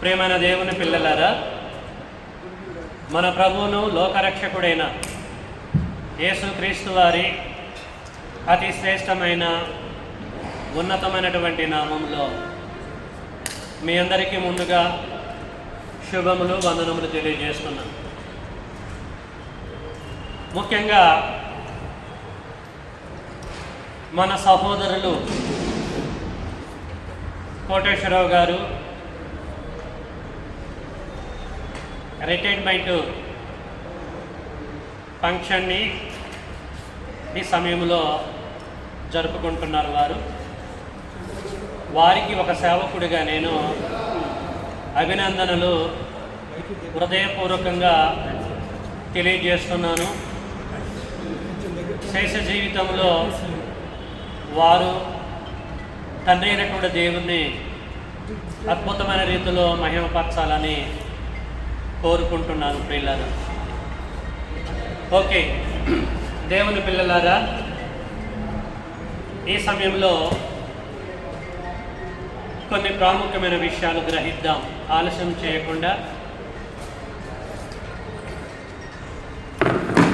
ప్రేమైన దేవుని పిల్లలారా మన ప్రభువును లోకరక్షకుడైన యేసుక్రీస్తు వారి అతి శ్రేష్టమైన ఉన్నతమైనటువంటి నామంలో మీ అందరికీ ముందుగా శుభములు వందనములు తెలియజేస్తున్నాను. ముఖ్యంగా మన సహోదరులు కోటేశ్వరరావు గారు రిటైర్మెంట్ ఫంక్షన్ని ఈ సమయంలో జరుపుకుంటున్నారు వారు. వారికి ఒక సేవకుడిగా నేను అభినందనలు హృదయపూర్వకంగా తెలియజేస్తున్నాను. శేష జీవితంలో వారు తండ్రి అయినటువంటి దేవుణ్ణి అద్భుతమైన రీతిలో మహిమపరచాలని కోరుకుంటున్నాను పిల్లలారా ఓకే దేవుని పిల్లలారా ఈ సమయంలో కొన్ని ప్రాముఖ్యమైన విషయాలు గ్రహిద్దాం. ఆలస్యం చేయకుండా.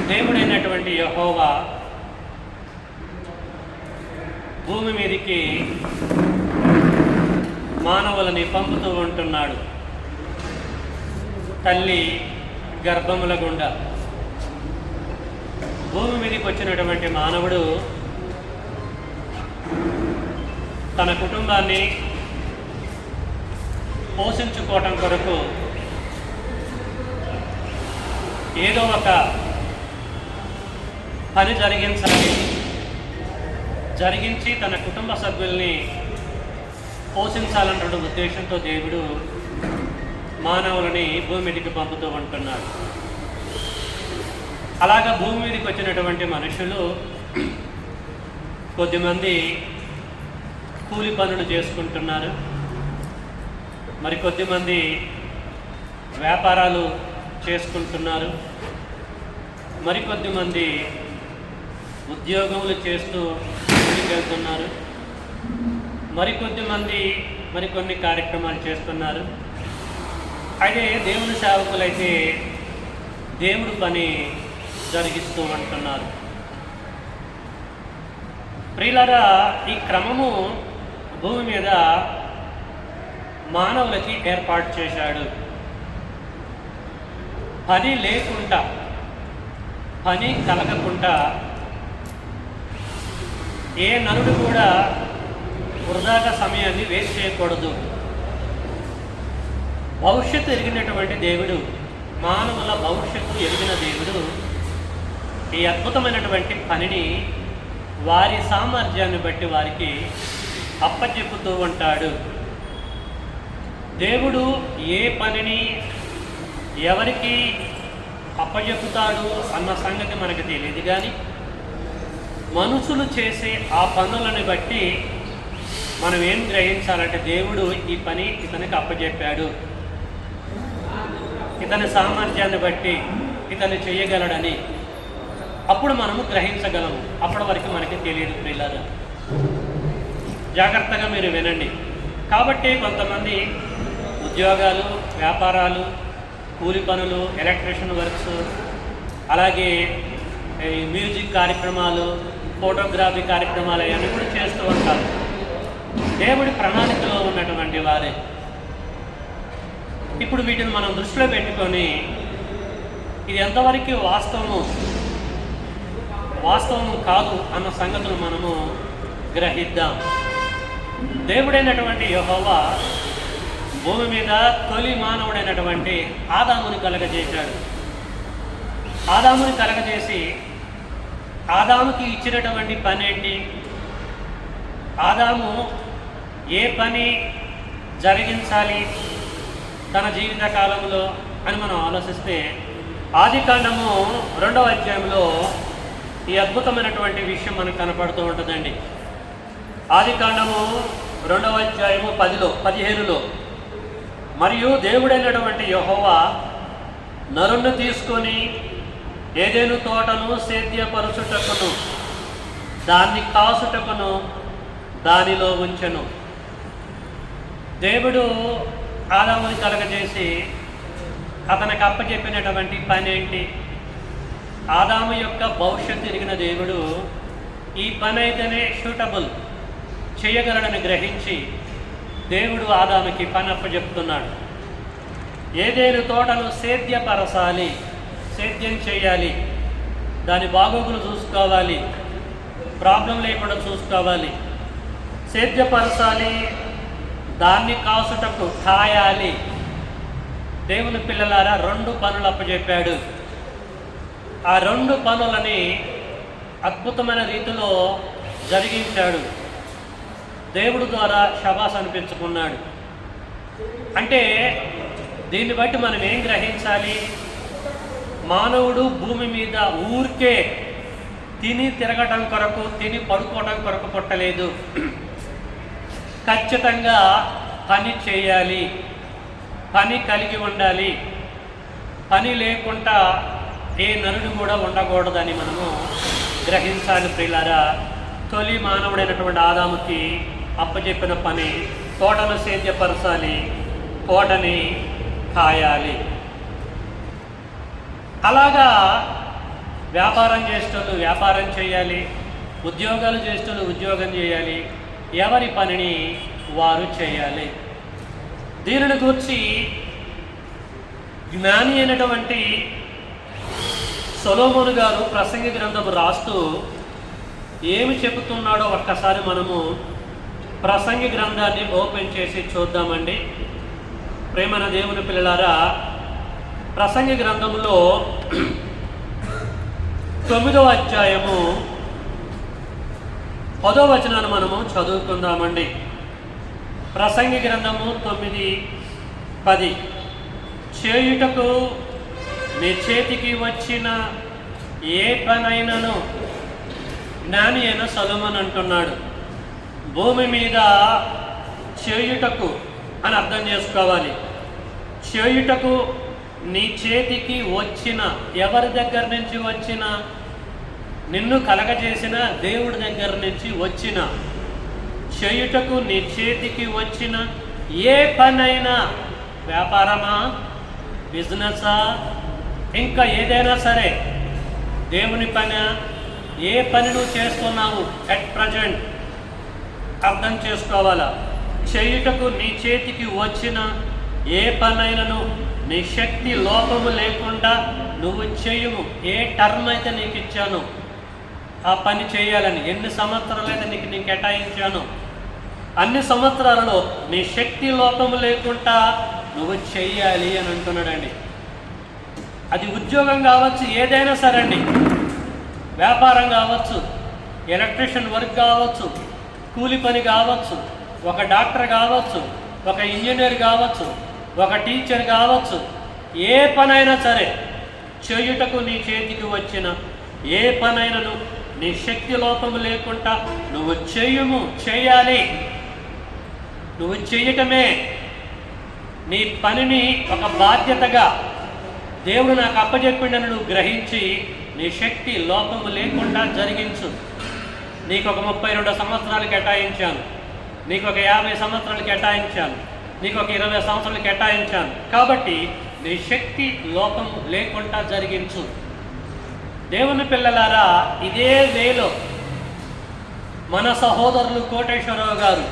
దేవుడైనటువంటి యహోవా భూమి మీదకి మానవులని పంపుతూ ఉంటున్నాడు. తల్లి గర్భముల గుండా. భూమి మీదకి వచ్చినటువంటి మానవుడు తన కుటుంబాన్ని పోషించుకోవటం కొరకు ఏదో ఒక పని జరిగించాలి. జరిగించి తన కుటుంబ సభ్యుల్ని పోషించాలన్నటువంటి ఉద్దేశంతో దేవుడు మానవులని భూమి మీదకి పంపుతూ ఉంటున్నాడు. అలాగా భూమి మీదకి వచ్చినటువంటి మనుషులు కొద్దిమంది కూలి పనులు చేసుకుంటున్నారు. మరి కొద్దిమంది వ్యాపారాలు చేసుకుంటున్నారు. మరికొద్దిమంది ఉద్యోగములు చేస్తూ ముందుకెళ్తున్నారు మరికొద్దిమంది మరికొద్ది మంది మరికొన్ని కార్యక్రమాలు చేస్తున్నారు. అయితే దేవుని సేవకులైతే దేవుడు పని జరిగిస్తూ ఉంటున్నారు. ప్రియులరా ఈ క్రమము భూమి మీద మానవులకి ఏర్పాటు చేశాడు. పని లేకుండా పని కలగకుండా ఏ నరుడు కూడా వృధాగా సమయాన్ని వేస్ట్ చేయకూడదు. భవిష్యత్తు ఎరిగినటువంటి దేవుడు మానవుల భవిష్యత్తు ఎరిగిన దేవుడు ఈ అద్భుతమైనటువంటి పనిని వారి సామర్థ్యాన్ని బట్టి వారికి అప్పచెప్పుతూ ఉంటాడు. దేవుడు ఏ పనిని ఎవరికి అప్పచెప్పుతాడు అన్న సంగతి మనకు తెలియదు కానీ మనుషులు చేసే ఆ పనులను బట్టి మనం ఏం గ్రహించాలంటే దేవుడు ఈ పని ఇతనికి అప్పచెప్పాడు. ఇతని సామర్థ్యాన్ని బట్టి ఇతను చేయగలడని అప్పుడు మనము గ్రహించగలము. అప్పటి వరకు మనకి తెలియదు ప్రియులారా. జాగ్రత్తగా మీరు వినండి. కాబట్టి కొంతమంది ఉద్యోగాలు వ్యాపారాలు కూలి పనులు ఎలక్ట్రిషియన్ వర్క్స్ అలాగే ఈ మ్యూజిక్ కార్యక్రమాలు ఫోటోగ్రఫీ కార్యక్రమాలు అవన్నీ కూడా చేస్తూ ఉంటారు. దేవుడి ప్రణాళికలో ఉన్నటువంటి వారే ఇప్పుడు వీటిని మనం దృష్టిలో పెట్టుకొని ఇది ఎంతవరకు వాస్తవము వాస్తవం కాదు అన్న సంగతులు మనము గ్రహిద్దాం. దేవుడైనటువంటి యహోవా భూమి మీద తొలి మానవుడైనటువంటి ఆదాముని కలగజేశాడు. ఆదాముని కలగజేసి ఆదాముకి ఇచ్చినటువంటి పని ఏంటి ఆదాము ఏ పని జరిగించాలి? తన జీవిత కాలంలో అని మనం ఆలోచిస్తే ఆది కాండము రెండవ అధ్యాయంలో ఈ అద్భుతమైనటువంటి విషయం మనకు కనపడుతూ ఉంటుందండి. ఆది కాండము రెండవ అధ్యాయము పదిలో పదిహేనులో మరియు దేవుడైనటువంటి యెహోవా నరుణ్ణి తీసుకొని ఏదేను తోటను సేద్యపరుచుటకును దాన్ని కాసుటకును దానిలో ఉంచెను. దేవుడు ఆదాముని కలగజేసి అతనికి అప్పచెప్పినటువంటి పని ఏంటి ఆదాము యొక్క భవిష్యత్తు ఎరిగిన దేవుడు ఈ పని అయితేనే షూటబుల్ చేయగలడని గ్రహించి దేవుడు ఆదాముకి పని అప్పచెప్తున్నాడు ఏదేను తోటలు సేద్యపరచాలి సేద్యం చేయాలి దాని బాగోగులు చూసుకోవాలి ప్రాబ్లం లేకుండా చూసుకోవాలి సేద్యపరచాలి దాన్ని కాసుటకు కాయాలి దేవుని పిల్లలారా రెండు పనులు అప్పచెప్పాడు ఆ రెండు పనులని అద్భుతమైన రీతిలో జరిగించాడు. దేవుడు ద్వారా శబాస్ అనిపించుకున్నాడు. అంటే దీన్ని బట్టి మనం ఏం గ్రహించాలి? మానవుడు భూమి మీద ఊరికే తిని తిరగటం కొరకు తిని పడుకోవడం కొరకు పుట్టలేదు. ఖచ్చితంగా పని చేయాలి. పని కలిగి ఉండాలి. పని లేకుండా ఏ నరుడు కూడా ఉండకూడదని మనము గ్రహించాలి ప్రియులారా. తొలి మానవుడైనటువంటి ఆదాముకి అప్పచెప్పిన పని తోటను సేద్యపరచాలి తోటని కాయాలి. అలాగా వ్యాపారం చేసేటోళ్ళు వ్యాపారం చేయాలి ఉద్యోగాలు చేసేటోళ్ళు ఉద్యోగం చేయాలి ఎవరి పనిని వారు చేయాలి? దీనిని గూర్చి జ్ఞాని అయినటువంటి సొలోమోను గారు ప్రసంగి గ్రంథం రాస్తూ ఏమి చెబుతున్నాడో ఒక్కసారి మనము ప్రసంగి గ్రంథాన్ని ఓపెన్ చేసి చూద్దామండి. ప్రేమన దేవుని పిల్లలారా ప్రసంగి గ్రంథంలో తొమ్మిదవ అధ్యాయము పదో వచనాన్ని మనము చదువుకుందామండి. ప్రసంగి గ్రంథము తొమ్మిది పది. చేయుటకు నీ చేతికి వచ్చిన ఏ పనైనను జ్ఞాని అయిన సొలొమోను అంటున్నాడు. భూమి మీద చేయుటకు అని అర్థం చేసుకోవాలి. చేయుటకు నీ చేతికి వచ్చిన ఎవరి దగ్గర నుంచి వచ్చిన నిన్ను కలగజేసిన దేవుడి దగ్గర నుంచి వచ్చిన చేయుటకు నీ చేతికి వచ్చిన ఏ పనైనా వ్యాపారమా? బిజినెసా? ఇంకా ఏదైనా సరే దేవుని పని ఏ పని నువ్వు చేస్తున్నావు అట్ ప్రజెంట్? అర్థం చేసుకోవాలా? చేయుటకు నీ చేతికి వచ్చిన ఏ పనైనను నీ శక్తి లోపము లేకుండా నువ్వు చేయుము. ఏ టర్మ్ అయితే నీకు ఇచ్చాను ఆ పని చేయాలని ఎన్ని సంవత్సరాలు అయితే నీకు నేను కేటాయించాను. అన్ని సంవత్సరాలలో నీ శక్తి లోపము లేకుండా నువ్వు చెయ్యాలి అని అంటున్నాడండి. అది ఉద్యోగం కావచ్చు ఏదైనా సరే అండి వ్యాపారం కావచ్చు ఎలక్ట్రీషియన్ వర్క్ కావచ్చు కూలి పని కావచ్చు ఒక డాక్టర్ కావచ్చు ఒక ఇంజనీర్ కావచ్చు ఒక టీచర్ కావచ్చు ఏ పనైనా సరే చేయుటకు నీ చేతికి వచ్చిన ఏ పనైనను నీ శక్తి లోపము లేకుండా నువ్వు చేయుము చేయాలి. నువ్వు చేయటమే నీ పనిని ఒక బాధ్యతగా దేవుడు నాకు అప్పచెప్పిండని నువ్వు గ్రహించి నీ శక్తి లోపము లేకుండా జరిగించు. నీకు ఒక ముప్పై రెండు సంవత్సరాలు కేటాయించాను. నీకు ఒక యాభై సంవత్సరాలు కేటాయించాను. నీకు ఒక ఇరవై సంవత్సరాలు కేటాయించాను. కాబట్టి నీ శక్తి లోపం లేకుండా జరిగించు. దేవుని పిల్లలారా ఇదే వేలో మన సహోదరులు కోటేశ్వరరావు గారు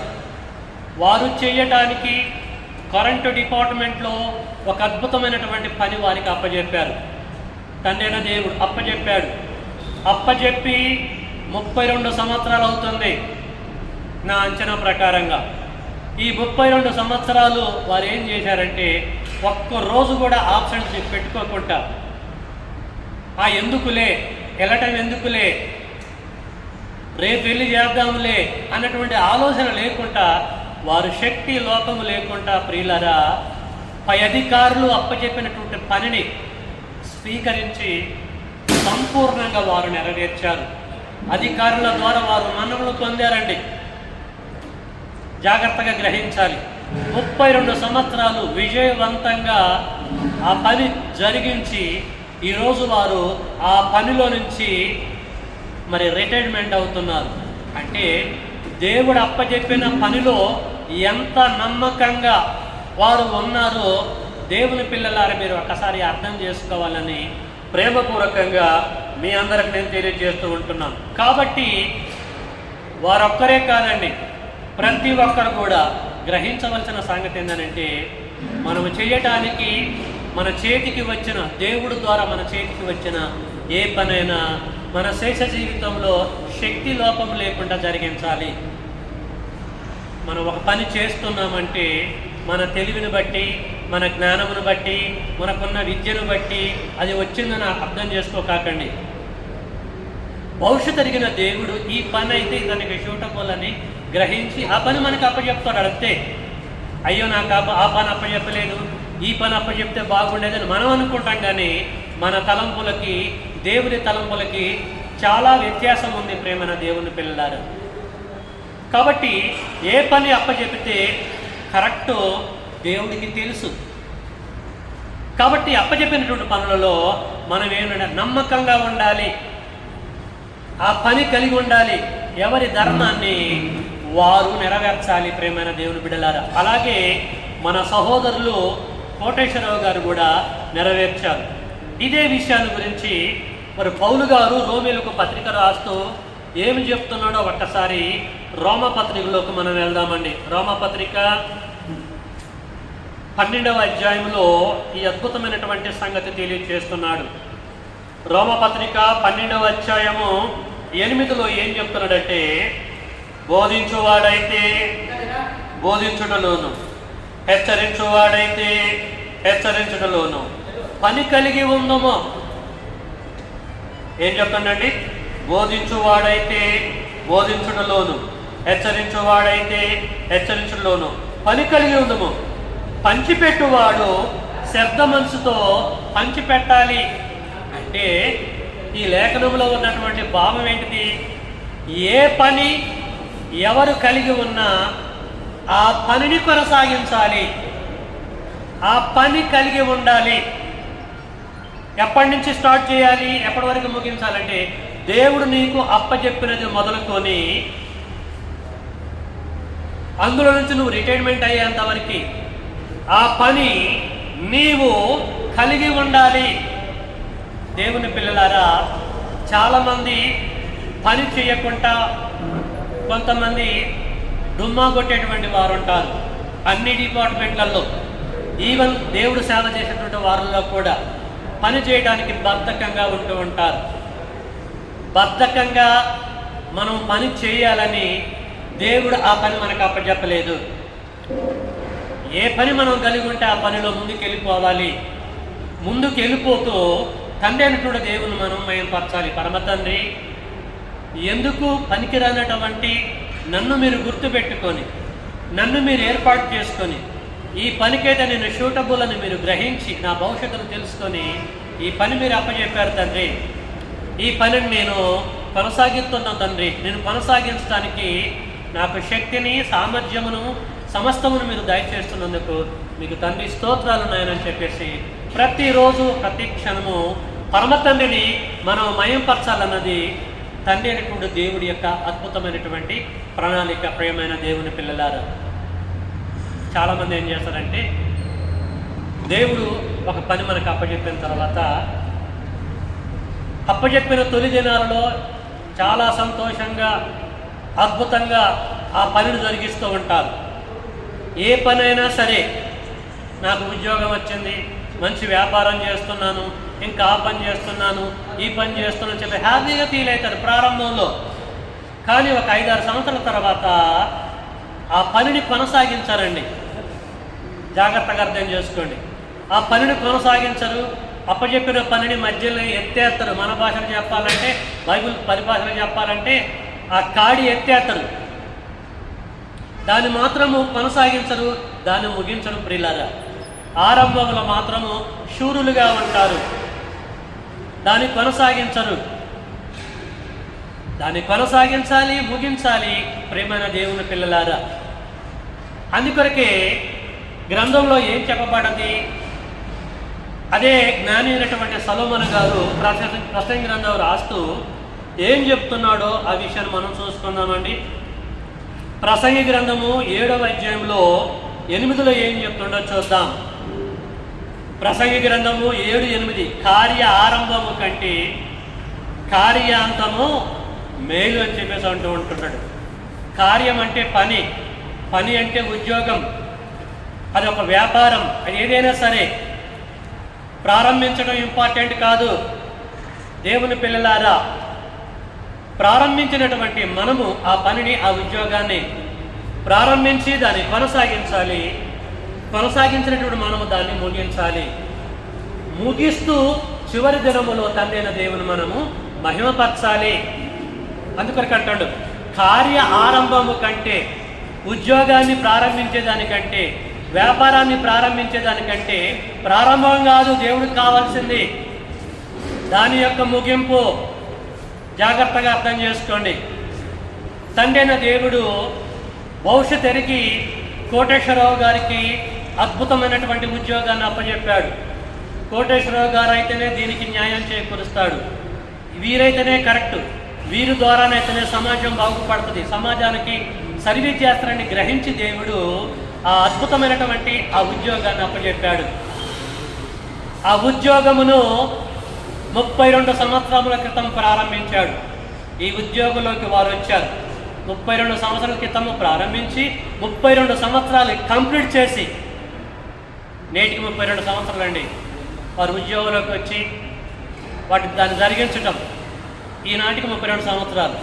వారు చేయటానికి కరెంటు డిపార్ట్మెంట్లో ఒక అద్భుతమైనటువంటి పని వారికి అప్పచెప్పారు తండ్రైన దేవుడు అప్పచెప్పాడు అప్పచెప్పి ముప్పై రెండు సంవత్సరాలు అవుతుంది నా అంచనా ప్రకారంగా. ఈ ముప్పై రెండు సంవత్సరాలు వారు ఏం చేశారంటే ఒక్క రోజు కూడా ఆప్షన్స్ పెట్టుకోకుండా ఆ ఎందుకులే? వెళ్ళటం ఎందుకులే? రేపు వెళ్ళి చేద్దాములే అన్నటువంటి ఆలోచన లేకుండా వారు శక్తి లోపము లేకుండా ప్రియులరా పై అధికారులు అప్పచెప్పినటువంటి పనిని స్వీకరించి సంపూర్ణంగా వారు నెరవేర్చారు. అధికారుల ద్వారా వారు మన్ననలు పొందారండి. జాగ్రత్తగా గ్రహించాలి. ముప్పై రెండు సంవత్సరాలు విజయవంతంగా ఆ పని జరిగించి ఈరోజు వారు ఆ పనిలో నుంచి మరి రిటైర్మెంట్ అవుతున్నారు. అంటే దేవుడు అప్పచెప్పిన పనిలో ఎంత నమ్మకంగా వారు ఉన్నారో దేవుని పిల్లలారా మీరు ఒక్కసారి అర్థం చేసుకోవాలని ప్రేమపూర్వకంగా మీ అందరికి నేను తెలియజేస్తూ ఉంటున్నాను. కాబట్టి వారొక్కరే కాదండి ప్రతి ఒక్కరు కూడా గ్రహించవలసిన సంగతి ఏంటంటే మనం చేయటానికి మన చేతికి వచ్చిన దేవుడు ద్వారా మన చేతికి వచ్చిన ఏ పనైనా మన శేష జీవితంలో శక్తి లోపం లేకుండా జరిగించాలి. మనం ఒక పని చేస్తున్నామంటే మన తెలివిని బట్టి మన జ్ఞానమును బట్టి మనకున్న విద్యను బట్టి అది వచ్చిందని అర్థం చేసుకోకాకండి. భవిష్యత్ ఎరిగిన దేవుడు ఈ పని అయితే ఇతనికి సూటబుల్ గ్రహించి ఆ పని మనకు అప్పచెప్తాడు అంతే. అయ్యో నాకు ఆ పని అప్పచెప్పలేదు. ఈ పని అప్పచెప్తే బాగుండేదని మనం అనుకుంటాం కానీ మన తలంపులకి దేవుని తలంపులకి చాలా వ్యత్యాసం ఉంది ప్రేమన దేవుని పిల్లలారు. కాబట్టి ఏ పని అప్పచెపితే కరెక్టో దేవుడికి తెలుసు. కాబట్టి అప్పచెప్పినటువంటి పనులలో మనం ఏమంటే నమ్మకంగా ఉండాలి ఆ పని కలిగి ఉండాలి ఎవరి ధర్మాన్ని వారు నెరవేర్చాలి ప్రేమైన దేవుని బిడ్డలారా. అలాగే మన సహోదరులు కోటేశ్వరరావు గారు కూడా నెరవేర్చారు. ఇదే విషయాల గురించి మరి పౌలు గారు రోమిలకు పత్రిక రాస్తూ ఏమి చెప్తున్నాడో ఒక్కసారి రోమపత్రికలోకి మనం వెళ్దామండి. రోమపత్రిక పన్నెండవ అధ్యాయంలో ఈ అద్భుతమైనటువంటి సంగతి తెలియజేస్తున్నాడు రోమపత్రిక పన్నెండవ అధ్యాయము ఎనిమిదిలో ఏం చెప్తున్నాడంటే బోధించువాడైతే బోధించుటలోను హెచ్చరించువాడైతే హెచ్చరించుటలోను పని కలిగి ఉందమో. ఏం చెప్తానండి? బోధించువాడైతే బోధించుటలోను హెచ్చరించువాడైతే హెచ్చరించుటలోను పని కలిగి ఉందము. పంచిపెట్టువాడు శబ్ద మనసుతో పంచిపెట్టాలి అంటే ఈ లేఖనంలో ఉన్నటువంటి భావం ఏంటిది ఏ పని ఎవరు కలిగి ఉన్నా ఆ పనిని కొనసాగించాలి. ఆ పని కలిగి ఉండాలి. ఎప్పటి నుంచి స్టార్ట్ చేయాలి? ఎప్పటి వరకు ముగించాలంటే దేవుడు నీకు అప్పచెప్పినది మొదలుకొని అందులో నుంచి నువ్వు రిటైర్మెంట్ అయ్యేంత వరకు ఆ పని నీవు కలిగి ఉండాలి. దేవుని పిల్లలారా చాలామంది పని చేయకుండా కొంతమంది డుమ్మా కొట్టేటువంటి వారు ఉంటారు అన్ని డిపార్ట్మెంట్లలో ఈవెన్ దేవుడు సేవ చేసేటువంటి వారిలో కూడా పని చేయడానికి బద్ధకంగా ఉంటూ ఉంటారు. బద్ధకంగా మనం పని చేయాలని దేవుడు ఆ పని మనకు అప్పచెప్పలేదు ఏ పని మనం కలిగి ఉంటే ఆ పనిలో ముందుకెళ్ళిపోవాలి. ముందుకెళ్ళిపోతూ తండ్రి అయినటువంటి దేవుని మనం మయంపరచాలి. పరమ తండ్రి ఎందుకు పనికిరానటువంటి నన్ను మీరు గుర్తుపెట్టుకొని నన్ను మీరు ఏర్పాటు చేసుకొని ఈ పనికైతే నేను షూటబుల్ అని మీరు గ్రహించి నా భవిష్యత్తును తెలుసుకొని ఈ పని మీరు అప్పచెప్పారు తండ్రి. ఈ పనిని నేను కొనసాగిస్తున్నాను తండ్రి. నేను కొనసాగించడానికి నాకు శక్తిని సామర్థ్యమును సమస్తమును మీరు దయచేస్తున్నందుకు మీకు తండ్రి స్తోత్రాలు ఉన్నాయని చెప్పేసి ప్రతిరోజు ప్రతి క్షణము పరమ తండ్రిని మనం మయంపరచాలన్నది తండ్రి అనేటువంటి దేవుడి యొక్క అద్భుతమైనటువంటి ప్రణాళిక ప్రియమైన దేవుని పిల్లలారు చాలామంది ఏం చేస్తారంటే దేవుడు ఒక పని మనకు అప్పచెప్పిన తర్వాత అప్పచెప్పిన తొలి దినాలలో చాలా సంతోషంగా అద్భుతంగా ఆ పనిని జరిగిస్తూ ఉంటారు. ఏ పనైనా సరే నాకు ఉద్యోగం వచ్చింది మంచి వ్యాపారం చేస్తున్నాను ఇంకా ఆ పని చేస్తున్నాను ఈ పని చేస్తున్నాను చెప్పి హ్యాపీగా ఫీల్ అవుతారు ప్రారంభంలో. కానీ ఒక ఐదారు సంవత్సరాల తర్వాత ఆ పనిని కొనసాగించారండి. జాగ్రత్తగా అర్థం చేసుకోండి. ఆ పనిని కొనసాగించరు. అప్పచెప్పిన పనిని మధ్యలో ఎత్తేస్తారు మన భాషలో చెప్పాలంటే బైబిల్ పరిభాషలో చెప్పాలంటే ఆ కాడి ఎత్తేస్తారు దాన్ని మాత్రము కొనసాగించరు దాన్ని ముగించరు ప్రిలారా ఆరంభంలో మాత్రము శూరులుగా ఉంటారు. దాన్ని కొనసాగించరు. దాన్ని కొనసాగించాలి ముగించాలి ప్రేమైన దేవుని పిల్లలారా. అందుకొరకే గ్రంథంలో ఏం చెప్పబడది? అదే జ్ఞాని అయినటువంటి సలోమన్ గారు ప్రస- ప్రసంగ గ్రంథం రాస్తూ ఏం చెప్తున్నాడో ఆ విషయాన్ని మనం చూసుకుందామండి. ప్రసంగి గ్రంథము ఏడవ అధ్యాయంలో ఎనిమిదిలో ఏం చెప్తుండో చూద్దాం. ప్రసంగి గ్రంథము ఏడు ఎనిమిది కార్య ఆరంభము కంటే కార్యాంతము మేలు అని చెప్పేసి అంటూ ఉంటున్నాడు. కార్యం అంటే పని. పని అంటే ఉద్యోగం. అది ఒక వ్యాపారం. అది ఏదైనా సరే. ప్రారంభించడం ఇంపార్టెంట్ కాదు. దేవుని పిల్లలారా ప్రారంభించినటువంటి మనము ఆ పనిని ఆ ఉద్యోగాన్ని ప్రారంభించి దాన్ని కొనసాగించాలి. కొనసాగించినటువంటి మనము దాన్ని ముగించాలి. ముగిస్తూ చివరి దినములో తండ్రైన దేవుని మనము మహిమపరచాలి. అందుకొరకు అంటాడు కార్య ఆరంభము కంటే ఉద్యోగాన్ని ప్రారంభించేదానికంటే వ్యాపారాన్ని ప్రారంభించేదానికంటే ప్రారంభం కాదు దేవుడికి కావాల్సింది. దాని యొక్క ముగింపు జాగ్రత్తగా అర్థం చేసుకోండి. తండ్రైన దేవుడు భవిష్యత్ ఎరిగి కోటేశ్వరరావు గారికి అద్భుతమైనటువంటి ఉద్యోగాన్ని అప్పచెప్పాడు కోటేశ్వరరావు గారు అయితేనే దీనికి న్యాయం చేకూరుస్తాడు. వీరైతేనే కరెక్ట్. వీరి ద్వారానైతేనే సమాజం బాగుపడుతుంది. సమాజానికి సర్వీస్ చేస్తారని గ్రహించి దేవుడు ఆ అద్భుతమైనటువంటి ఆ ఉద్యోగాన్ని అప్పచెప్పాడు ఆ ఉద్యోగమును ముప్పై రెండు సంవత్సరముల క్రితం ప్రారంభించాడు. ఈ ఉద్యోగంలోకి వారు వచ్చారు. ముప్పై రెండు సంవత్సరాల క్రితము ప్రారంభించి ముప్పై రెండు సంవత్సరాలు కంప్లీట్ చేసి నేటికి ముప్పై రెండు సంవత్సరాలు అండి. వారు ఉద్యోగంలోకి వచ్చి వాటి దాన్ని జరిగించటం ఈనాటికి ముప్పై రెండు సంవత్సరాలు.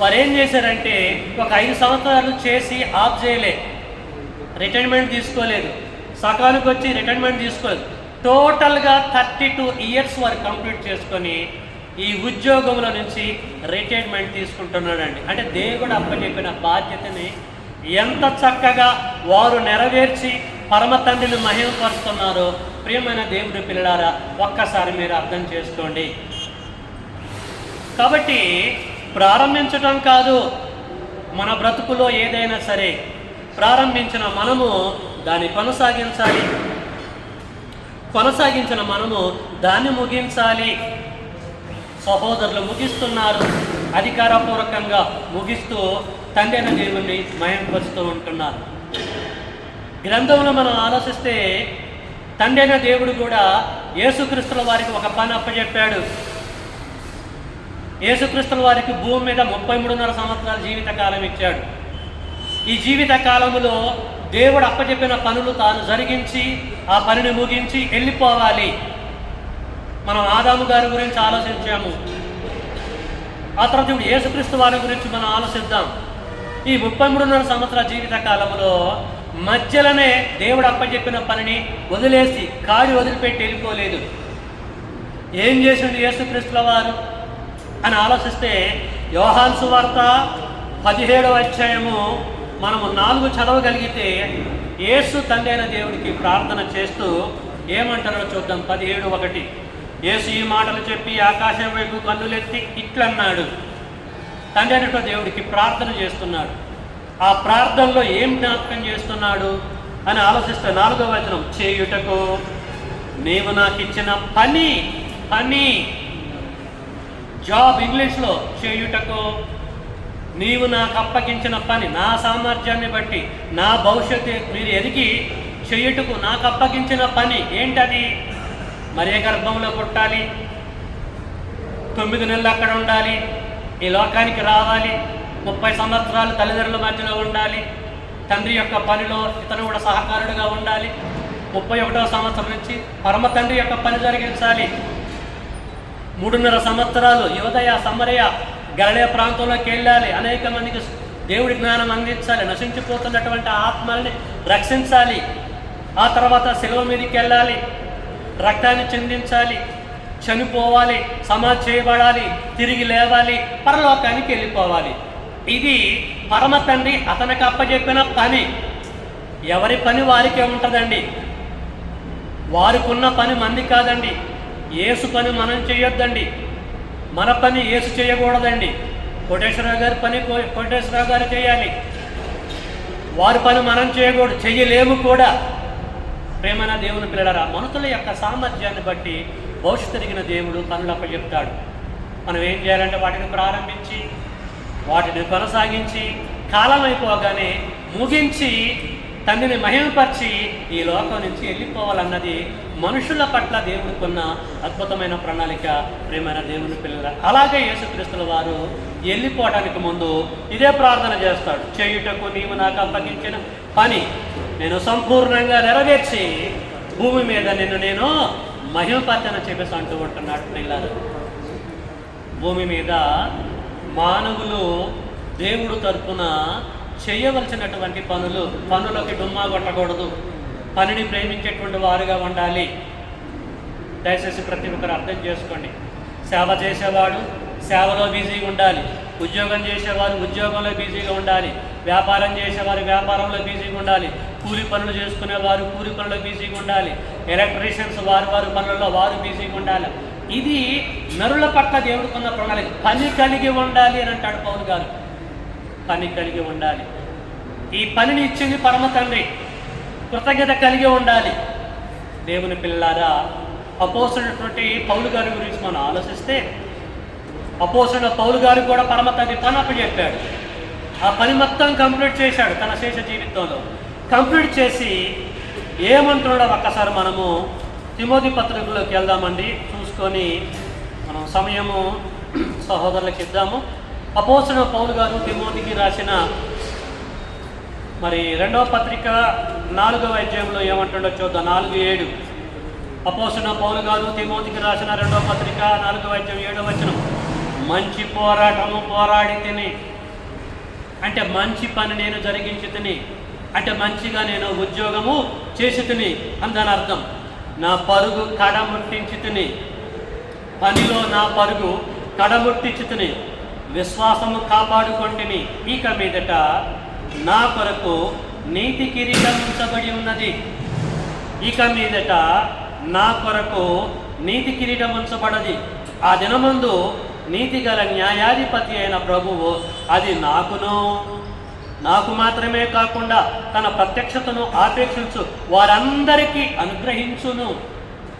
వారు ఏం చేశారంటే ఒక ఐదు సంవత్సరాలు చేసి ఆఫ్ చేయలే. రిటైర్మెంట్ తీసుకోలేదు. సకాలకు వచ్చి రిటైర్మెంట్ తీసుకోలేదు. టోటల్గా థర్టీ టూ ఇయర్స్ వారు కంప్లీట్ చేసుకొని ఈ ఉద్యోగంలో నుంచి రిటైర్మెంట్ తీసుకుంటున్నాడండి. అంటే దేవుడు అప్పచెప్పిన బాధ్యతని ఎంత చక్కగా వారు నెరవేర్చి పరమ తండ్రిని మహిమపరుస్తున్నారో. ప్రియమైన దేవుడి పిల్లలారా ఒక్కసారి మీరు అర్థం చేసుకోండి. కాబట్టి ప్రారంభించటం కాదు మన బ్రతుకులో ఏదైనా సరే ప్రారంభించిన మనము దాన్ని కొనసాగించాలి. కొనసాగించిన మనము దాన్ని ముగించాలి. సహోదరులు ముగిస్తున్నారు. అధికారపూర్వకంగా ముగిస్తూ తండ్రి దేవుణ్ణి మయంపరుస్తూ ఉంటున్నారు. గ్రంథంలో మనం ఆలోచిస్తే తండ్రి అయిన దేవుడు కూడా యేసుక్రీస్తుల వారికి ఒక పని అప్పచెప్పాడు యేసుక్రీస్తుల వారికి భూమి మీద ముప్పై మూడున్నర సంవత్సరాల జీవిత కాలం ఇచ్చాడు. ఈ జీవిత కాలంలో దేవుడు అప్పచెప్పిన పనులు తాను జరిగించి ఆ పనిని ముగించి వెళ్ళిపోవాలి. మనం ఆదాము గారి గురించి ఆలోచించాము. ఆ తర్వాత ఇప్పుడు యేసుక్రీస్తు వారి గురించి మనం ఆలోచిద్దాం. ఈ ముప్పై మూడున్నర సంవత్సరాల జీవిత కాలంలో మధ్యలోనే దేవుడు అప్పచెప్పిన పనిని వదిలేసి కాడి వదిలిపెట్టి వెళ్ళిపోలేదు. ఏం చేసిండు యేసుక్రీస్తుల వారు? అని ఆలోచిస్తే యోహాన్ సువార్త పదిహేడవ అధ్యాయము మనము నాలుగు చదవగలిగితే యేసు తండైన దేవుడికి ప్రార్థన చేస్తూ ఏమంటారో చూద్దాం. పదిహేడు ఒకటి. యేసు ఈ మాటలు చెప్పి ఆకాశం వైపు కన్నులెత్తి ఇట్లన్నాడు. తండ్రి దేవుడికి ప్రార్థన చేస్తున్నాడు. ఆ ప్రార్థనలో ఏం జ్ఞాపకం చేస్తున్నాడు అని ఆలోచిస్తే నాలుగో వచనం చేయుటకు నీవు నాకు ఇచ్చిన పని పని. జాబ్ ఇంగ్లీష్లో చేయుటకు నీవు నాకు అప్పగించిన పని నా సామర్థ్యాన్ని బట్టి నా భవిష్యత్తు మీరు ఎదిగి చేయుటకు నాకు అప్పగించిన పని. ఏంటది? మరే గర్భంలో పుట్టాలి? తొమ్మిది నెలలు అక్కడ ఉండాలి? ఈ లోకానికి రావాలి? ముప్పై సంవత్సరాలు తల్లిదండ్రుల మధ్యలో ఉండాలి. తండ్రి యొక్క పనిలో ఇతను కూడా సహకారుడుగా ఉండాలి. ముప్పై ఒకటవ సంవత్సరం నుంచి పరమ తండ్రి యొక్క పని జరిగించాలి. మూడున్నర సంవత్సరాలు యువదయ సమరయ గరళయ ప్రాంతంలోకి వెళ్ళాలి. అనేక మందికి దేవుడి జ్ఞానం అందించాలి. నశించిపోతున్నటువంటి ఆత్మల్ని రక్షించాలి. ఆ తర్వాత సెలవు మీదకి వెళ్ళాలి. రక్తాన్ని చెందించాలి. చనిపోవాలి. సమాజ్ చేయబడాలి. తిరిగి లేవాలి. పరలోకానికి వెళ్ళిపోవాలి. ఇది పరమ తండ్రి అతనికి అప్పచెప్పిన పని. ఎవరి పని వారికే ఉంటుందండి. వారికున్న పని మంది కాదండి. ఏసు పని మనం చేయొద్దండి. మన పని ఏసు చేయకూడదండి. కోటేశ్వరరావు గారి పని కో- కోటేశ్వరరావు గారు చేయాలి. వారి పని మనం చేయకూడదు చెయ్యలేము కూడా. ప్రేమన దేవుని పిల్లడరా మనుషుల యొక్క సామర్థ్యాన్ని బట్టి భవిష్యత్తు తిరిగిన దేవుడు పనులు అప్పచెప్తాడు మనం ఏం చేయాలంటే వాటిని ప్రారంభించి వాటిని కొనసాగించి కాలం అయిపోగానే ముగించి తండ్రిని మహిమపరిచి ఈ లోకం నుంచి వెళ్ళిపోవాలన్నది మనుషుల పట్ల దేవుడికున్న అద్భుతమైన ప్రణాళిక. ప్రేమైన దేవుని పిల్లల అలాగే యేసుక్రీస్తుల వారు వెళ్ళిపోవడానికి ముందు ఇదే ప్రార్థన చేస్తాడు. చేయుటకు నీవు నాకు అప్పగించిన పని నేను సంపూర్ణంగా నెరవేర్చి భూమి మీద నిన్ను నేను మహిమపరచన చెప్పేసి అంటూ ఉంటున్నాడు పిల్లలు భూమి మీద మానవులు దేవుడు తరపున చేయవలసినటువంటి పనులు పనులకి డుమ్మా కొట్టకూడదు. పనిని ప్రేమించేటువంటి వారుగా ఉండాలి. దయచేసి ప్రతి ఒక్కరు అర్థం చేసుకోండి. సేవ చేసేవాడు సేవలో బిజీగా ఉండాలి. ఉద్యోగం చేసేవారు ఉద్యోగంలో బిజీగా ఉండాలి. వ్యాపారం చేసేవారు వ్యాపారంలో బిజీగా ఉండాలి. కూలి పనులు చేసుకునేవారు కూలి పనుల్లో బిజీగా ఉండాలి. ఎలక్ట్రీషియన్స్ వారు వారి పనులలో వారు బిజీగా ఉండాలి. ఇది నరుల పట్ల దేవుడుకున్న ప్రణాళిక. పని కలిగి ఉండాలి అని అంటాడు పౌరు గారు. పని కలిగి ఉండాలి. ఈ పనిని ఇచ్చింది పరమ తండ్రి. కృతజ్ఞత కలిగి ఉండాలి. దేవుని పిల్లారా అపోసినటువంటి పౌలు గారి గురించి మనం ఆలోచిస్తే అపోసిన పౌలు గారు కూడా పరమ తండ్రి పని అప్పచెప్పాడు. ఆ పని మొత్తం కంప్లీట్ చేశాడు తన శేష జీవితంలో. కంప్లీట్ చేసి ఏమంటున్నాడో ఒక్కసారి మనము తిమోది పత్రికలోకి వెళ్దామండి. తీసుకొని మనం సమయము సహోదరులకు ఇద్దాము. అపోసిన పౌలు గారు తిమోతికి రాసిన మరి రెండవ పత్రిక నాలుగవ అధ్యాయంలో ఏమంటుండో చూద్దాం. నాలుగు ఏడు. అపోసిన పౌలు గారు తిమోతికి రాసిన రెండవ పత్రిక నాలుగవ అధ్యాయం ఏడవ వచనం. మంచి పోరాటము పోరాడి తిని అంటే మంచి పని నేను జరిగించి తిని అంటే మంచిగా నేను ఉద్యోగము చేసి తిని అందని అర్థం. నా పరుగు కడముట్టించి తిని పనిలో నా పరుగు కడముట్టించి విశ్వాసము కాపాడుకొంటిని ఇక మీదట నా కొరకు నీతి కిరీటం ఉంచబడి ఉన్నది. ఇక మీదట నా కొరకు నీతి కిరీటం ఉంచబడది. ఆ దినమందు నీతి గల న్యాయాధిపతి అయిన ప్రభువు అది నాకును. నాకు మాత్రమే కాకుండా తన ప్రత్యక్షతను ఆపేక్షించు. వారందరికీ అనుగ్రహించును.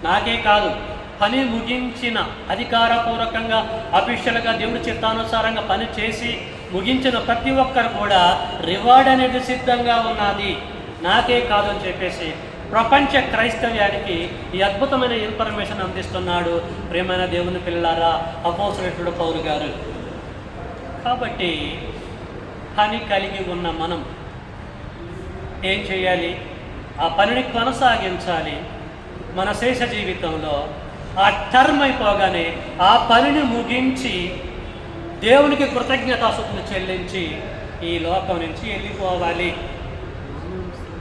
నాకే కాదు పని ముగించిన అధికారపూర్వకంగా అఫీషియల్గా దేవుడి చిత్తానుసారంగా పని చేసి ముగించిన ప్రతి ఒక్కరు కూడా రివార్డ్ అనేది సిద్ధంగా ఉన్నది. నాకే కాదు అని చెప్పేసి ప్రపంచ క్రైస్తవ్యానికి ఈ అద్భుతమైన ఇన్ఫర్మేషన్ అందిస్తున్నాడు ప్రేమైన దేవుని పిల్లారా అపోసరేటుడు పౌరు గారు. కాబట్టి పని కలిగి ఉన్న మనం ఏం చేయాలి? ఆ పనిని కొనసాగించాలి. మన శేష జీవితంలో ఆ టర్మ్ అయిపోగానే ఆ పనిని ముగించి దేవునికి కృతజ్ఞతాసుతులు చెల్లించి ఈ లోకం నుంచి వెళ్ళిపోవాలి.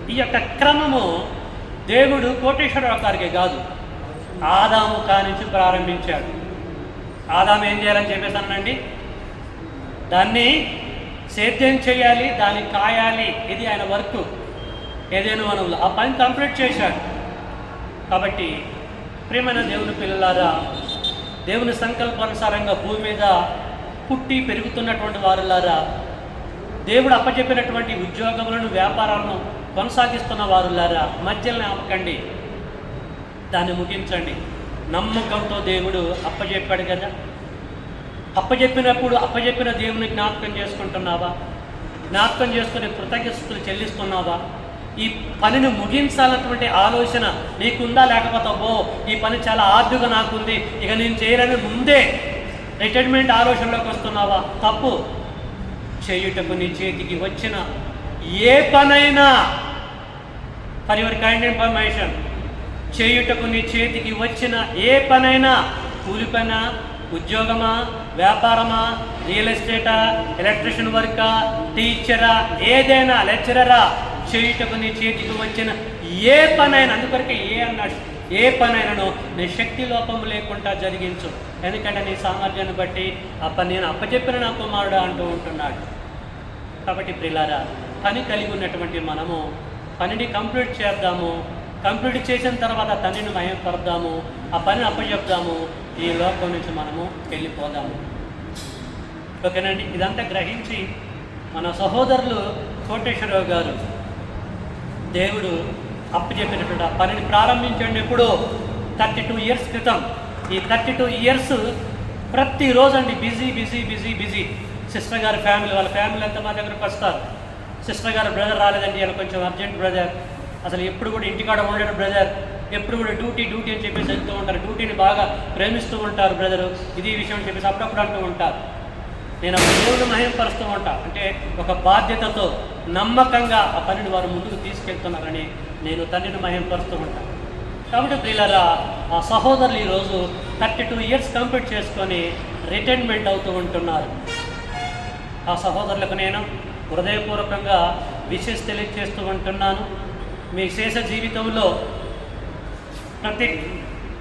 ఈ యొక్క క్రమము దేవుడు కోటేశ్వరరావు గారికి కాదు. ఆదాము కానించి ప్రారంభించాడు. ఆదాము ఏం చేయాలని చెప్పేసానండి దాన్ని సేద్యం చేయాలి దాన్ని కాయాలి. ఇది ఆయన వర్క్. ఏదైనా వనంలో ఆ పని కంప్లీట్ చేశాడు. కాబట్టి ప్రియమైన దేవుని పిల్లలారా దేవుని సంకల్పానుసారంగా భూమి మీద పుట్టి పెరుగుతున్నటువంటి వారులారా దేవుడు అప్పచెప్పినటువంటి ఉద్యోగములను వ్యాపారాలను కొనసాగిస్తున్న వారులారా మధ్యలో ఆపకండి. దాన్ని ముగించండి. నమ్మకంతో దేవుడు అప్పచెప్పాడు కదా. అప్పచెప్పినప్పుడు అప్పచెప్పిన దేవుని జ్ఞాపకం చేసుకుంటున్నావా? జ్ఞాపకం చేసుకుని కృతజ్ఞతలు చెల్లిస్తున్నావా? ఈ పనిని ముగించాలన్నటువంటి ఆలోచన నీకుందా లేకపోతే అబ్బో ఈ పని చాలా హార్డ్గా నాకుంది ఇక నేను చేయాలని ముందే రిటైర్మెంట్ ఆలోచనలోకి వస్తున్నావా? తప్పు. చేయుటకు నీ చేతికి వచ్చిన ఏ పనైనా ఫర్ యువర్ కైండ్ ఇన్ఫర్మేషన్ చేయుటకు నీ చేతికి వచ్చిన ఏ పనైనా కూలి ఉద్యోగమా వ్యాపారమా రియల్ ఎస్టేటా ఎలక్ట్రిషియన్ వర్కా టీచరా ఏదైనా లెక్చరరా చేయుటకు నీ చేతికి వచ్చిన ఏ పనైనా అందుకొరకే ఏ అన్నాడు ఏ పనైనాను నీ శక్తి లోపము లేకుండా జరిగించు. ఎందుకంటే నీ సామర్థ్యాన్ని బట్టి ఆ పని నేను అప్పచెప్పిన నా కుమారుడు అంటూ ఉంటున్నాడు. కాబట్టి ప్రిలారా పని కలిగి ఉన్నటువంటి మనము పనిని కంప్లీట్ చేద్దాము. కంప్లీట్ చేసిన తర్వాత తండ్రిని మయంపడదాము ఆ పనిని అప్పచెప్దాము. ఈ లోకం నుంచి మనము వెళ్ళిపోదాము. ఓకేనండి? ఇదంతా గ్రహించి మన సహోదరులు కోటేశ్వరరావు గారు దేవుడు అప్పచెప్పినటువంటి ఆ పనిని ప్రారంభించండి ఎప్పుడో థర్టీ టూ ఇయర్స్ క్రితం ఈ థర్టీ టూ ఇయర్స్ ప్రతిరోజు అండి busy busy busy busy. Sister గారి ఫ్యామిలీ వాళ్ళ ఫ్యామిలీ అంతా మా దగ్గరకు వస్తారు. సిస్టర్ గారు బ్రదర్ రాలేదండి అని కొంచెం అర్జెంట్ బ్రదర్. అసలు ఎప్పుడు కూడా ఇంటికాడ ఉండడు బ్రదర్. ఎప్పుడు కూడా డ్యూటీ డ్యూటీ అని చెప్పేసి వెళ్తూ ఉంటారు. డ్యూటీని బాగా ప్రేమిస్తూ ఉంటారు బ్రదరు. ఇది ఈ విషయం అని చెప్పేసి అప్పుడప్పుడు అంటూ ఉంటారు. నేను అప్పుడు దేవుడు మహింపరుస్తూ ఉంటా. అంటే ఒక బాధ్యతతో నమ్మకంగా ఆ పనిని వారు ముందుకు తీసుకెళ్తున్నారని నేను తండ్రిని మహింపరుస్తూ ఉంటాను కాబట్టి ప్రియులరా ఆ సహోదరులు ఈరోజు థర్టీ టూ ఇయర్స్ కంప్లీట్ చేసుకొని రిటైర్మెంట్ అవుతూ ఉంటున్నారు. ఆ సహోదరులకు నేను హృదయపూర్వకంగా విషెస్ తెలియజేస్తూ ఉంటున్నాను. మీ శేష జీవితంలో ప్రతి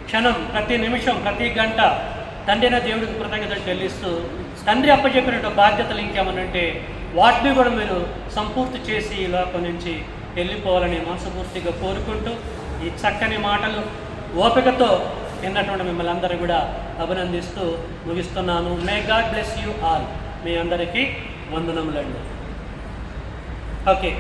క్షణం ప్రతి నిమిషం ప్రతి గంట తండ్రిన దేవుడికి కృతజ్ఞతలు చెల్లిస్తూ తండ్రి అప్పచెప్పినట్టు బాధ్యతలు ఇంకేమనంటే వాటిని కూడా మీరు సంపూర్తి చేసి ఈ లోకం నుంచి వెళ్ళిపోవాలని మనస్ఫూర్తిగా కోరుకుంటూ ఈ చక్కని మాటలు ఓపికతో విన్నటువంటి మిమ్మల్ని అందరూ కూడా అభినందిస్తూ ముగిస్తున్నాను. May God bless you all మీ అందరికీ వందనములండి. ఓకే